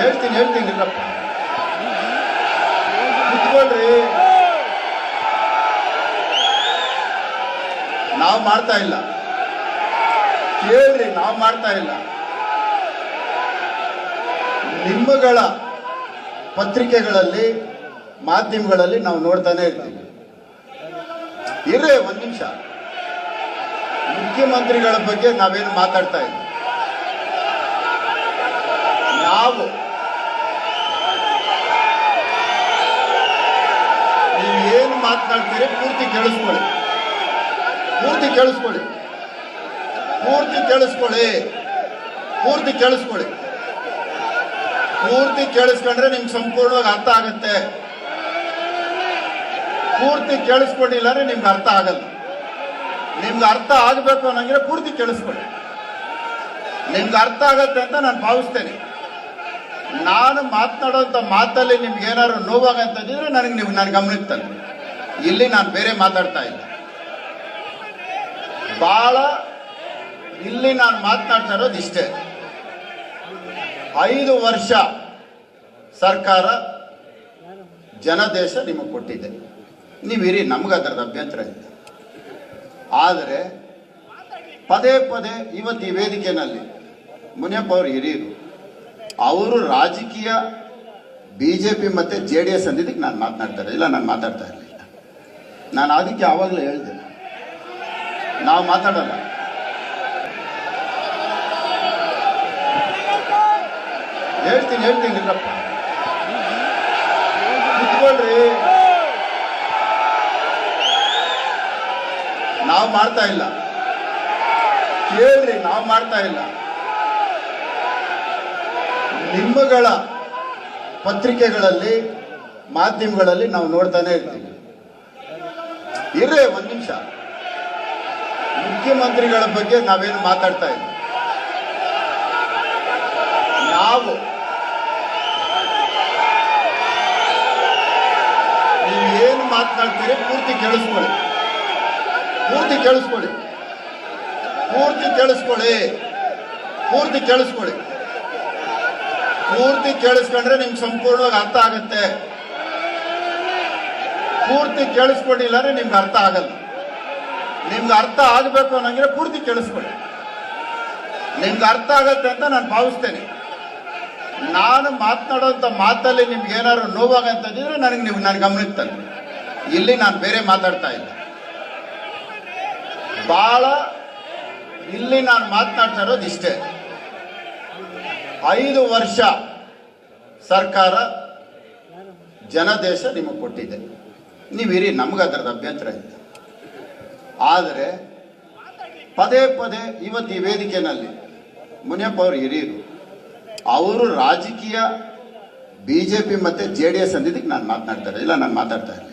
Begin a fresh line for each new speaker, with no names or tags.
ಹೇಳ್ತೀನಿ ಹೇಳ್ತೀನಿ ಇರಪ್ಪ ಕುತ್ಕೊಳ್ರಿ. ನಾವು ಮಾಡ್ತಾ ಇಲ್ಲ. ಕೇಳ್ರಿ, ನಾವು ಮಾಡ್ತಾ ಇಲ್ಲ. ನಿಮ್ಮಗಳ ಪತ್ರಿಕೆಗಳಲ್ಲಿ, ಮಾಧ್ಯಮಗಳಲ್ಲಿ ನಾವು ನೋಡ್ತಾನೆ ಇರ್ತೀವಿ. ಇರ್ರೆ, ಒಂದ್ ನಿಮಿಷ. ಮುಖ್ಯಮಂತ್ರಿಗಳ ಬಗ್ಗೆ ನಾವೇನು ಮಾತಾಡ್ತಾ ಇಲ್ಲ. ಮಾತನಾಡ್ತೀರಿ, ಪೂರ್ತಿ ಕೇಳಿಸ್ಕೊಳ್ಳಿ. ಪೂರ್ತಿ ಕೇಳಿಸ್ಕೊಳ್ಳಿ. ಪೂರ್ತಿ ಕೇಳಿಸ್ಕೊಳ್ಳಿ. ಪೂರ್ತಿ ಕೇಳಿಸ್ಕೊಳ್ಳಿ. ಪೂರ್ತಿ ಕೇಳಿಸ್ಕೊಂಡ್ರೆ ನಿಮ್ಗೆ ಸಂಪೂರ್ಣವಾಗಿ ಅರ್ಥ ಆಗುತ್ತೆ. ಪೂರ್ತಿ ಕೇಳಿಸ್ಕೊಂಡಿಲ್ಲ ಅಂದ್ರೆ ನಿಮ್ಗೆ ಅರ್ಥ ಆಗಲ್ಲ. ನಿಮ್ಗೆ ಅರ್ಥ ಆಗಬೇಕು ಅನ್ನಂಗಿದ್ರೆ ಪೂರ್ತಿ ಕೇಳಿಸ್ಕೊಳ್ಳಿ. ನಿಮ್ಗೆ ಅರ್ಥ ಆಗತ್ತೆ ಅಂತ ನಾನು ಭಾವಿಸ್ತೇನೆ. ನಾನು ಮಾತನಾಡೋಂಥ ಮಾತಲ್ಲಿ ನಿಮ್ಗೆ ಏನಾದ್ರು ನೋವಾಗಂತಂದಿದ್ರೆ ನನಗೆ ನೀವು ನನ್ನ ಗಮನಕ್ಕೆ ತಂದೆ ಇಲ್ಲಿ ನಾನು ಬೇರೆ ಮಾತಾಡ್ತಾ ಇಲ್ಲ. ಬಹಳ ಇಲ್ಲಿ ನಾನು ಮಾತನಾಡ್ತಾ ಇರೋದು ಇಷ್ಟೇ. ಐದು ವರ್ಷ ಸರ್ಕಾರ ಜನದೇಶ ನಿಮಗೆ ಕೊಟ್ಟಿದೆ. ನೀವಿರಿ ನಮ್ಗೆ ಅದರದ ಅಭ್ಯಂತರ ಇಲ್ಲ. ಆದರೆ ಪದೇ ಪದೇ ಇವತ್ತು ಈ ವೇದಿಕೆನಲ್ಲಿ ಮುನಿಯಪ್ಪ ಅವರು ಹಿರಿಯರು, ಅವರು ರಾಜಕೀಯ ಬಿ ಜೆ ಪಿ ಮತ್ತು ಜೆ ಡಿ ಎಸ್ ಅಂದಿದ್ದಕ್ಕೆ ನಾನು ಮಾತನಾಡ್ತಾರೆ ಇಲ್ಲ, ನಾನು ಮಾತಾಡ್ತಾ ಇರಲಿಲ್ಲ ನಾನು ಅದಕ್ಕೆ ಆವಾಗಲೇ ಹೇಳಿದೆ ನಾವು ಮಾತಾಡಲ್ಲ. ಹೇಳ್ತೀನಿ ಹೇಳ್ತೀನಿ ಇಲ್ಲಪ್ಪ ಕುತ್ಕೊಳ್ರಿ. ನಾವು ಮಾಡ್ತಾ ಇಲ್ಲ. ಕೇಳ್ರಿ, ನಾವು ಮಾಡ್ತಾ ಇಲ್ಲ. ನಿಮ್ಮಗಳ ಪತ್ರಿಕೆಗಳಲ್ಲಿ, ಮಾಧ್ಯಮಗಳಲ್ಲಿ ನಾವು ನೋಡ್ತಾನೆ ಇರ್ತೀವಿ. ಇರ್ರಿ, ಒಂದು ನಿಮಿಷ. ಮುಖ್ಯಮಂತ್ರಿಗಳ ಬಗ್ಗೆ ನಾವೇನು ಮಾತಾಡ್ತಾ ಇದ್ದೀವಿ ನಾವು ನೀವು ಏನು ಮಾತನಾಡ್ತೀರಿ ಪೂರ್ತಿ ಕೇಳಿಸ್ಕೊಳ್ಳಿ. ಪೂರ್ತಿ ಕೇಳಿಸ್ಕೊಳ್ಳಿ. ಪೂರ್ತಿ ಕೇಳಿಸ್ಕೊಳ್ಳಿ. ಪೂರ್ತಿ ಕೇಳಿಸ್ಕೊಳ್ಳಿ. ಪೂರ್ತಿ ಕೇಳಿಸ್ಕೊಂಡ್ರೆ ನಿಮ್ಗೆ ಸಂಪೂರ್ಣವಾಗಿ ಅರ್ಥ ಆಗುತ್ತೆ. ಪೂರ್ತಿ ಕೇಳಿಸ್ಕೊಂಡಿಲ್ಲ ಅಂದ್ರೆ ನಿಮ್ಗೆ ಅರ್ಥ ಆಗಲ್ಲ. ನಿಮ್ಗೆ ಅರ್ಥ ಆಗಬೇಕು ಅನ್ನಂಗಿದ್ರೆ ಪೂರ್ತಿ ಕೇಳಿಸ್ಕೊಳ್ಳಿ. ನಿಮ್ಗೆ ಅರ್ಥ ಆಗತ್ತೆ ಅಂತ ನಾನು ಭಾವಿಸ್ತೇನೆ. ನಾನು ಮಾತನಾಡುವಂಥ ಮಾತಲ್ಲಿ ನಿಮ್ಗೆ ಏನಾದ್ರು ನೋವಾಗಂತಂದಿದ್ರೆ ನನಗೆ ನೀವು ನನ್ನ ಗಮನಕ್ಕೆ ತಂದೆ ಇಲ್ಲಿ ನಾನು ಬೇರೆ ಮಾತಾಡ್ತಾ ಇಲ್ಲ. ಬಹಳ ಇಲ್ಲಿ ನಾನು ಮಾತನಾಡ್ತಾ ಇರೋದು ಇಷ್ಟೇ. ಐದು ವರ್ಷ ಸರ್ಕಾರ ಜನದೇಶ ನಿಮಗೆ ಕೊಟ್ಟಿದೆ. ನೀವಿರಿ ನಮ್ಗೆ ಅದರದ ಅಭ್ಯಂತರ ಇಲ್ಲ. ಆದರೆ, ಪದೇ ಪದೇ ಇವತ್ತು ಈ ವೇದಿಕೆನಲ್ಲಿ ಮುನಿಯಪ್ಪ ಅವರು ಹಿರಿಯರು, ಅವರು ರಾಜಕೀಯ ಬಿ ಜೆ ಪಿ ಮತ್ತು ಜೆ ಡಿ ಎಸ್ ಅಂದಿದ್ದಕ್ಕೆ ನಾನು ಮಾತನಾಡ್ತಾರೆ ಇಲ್ಲ, ನಾನು ಮಾತಾಡ್ತಾ ಇಲ್ಲ.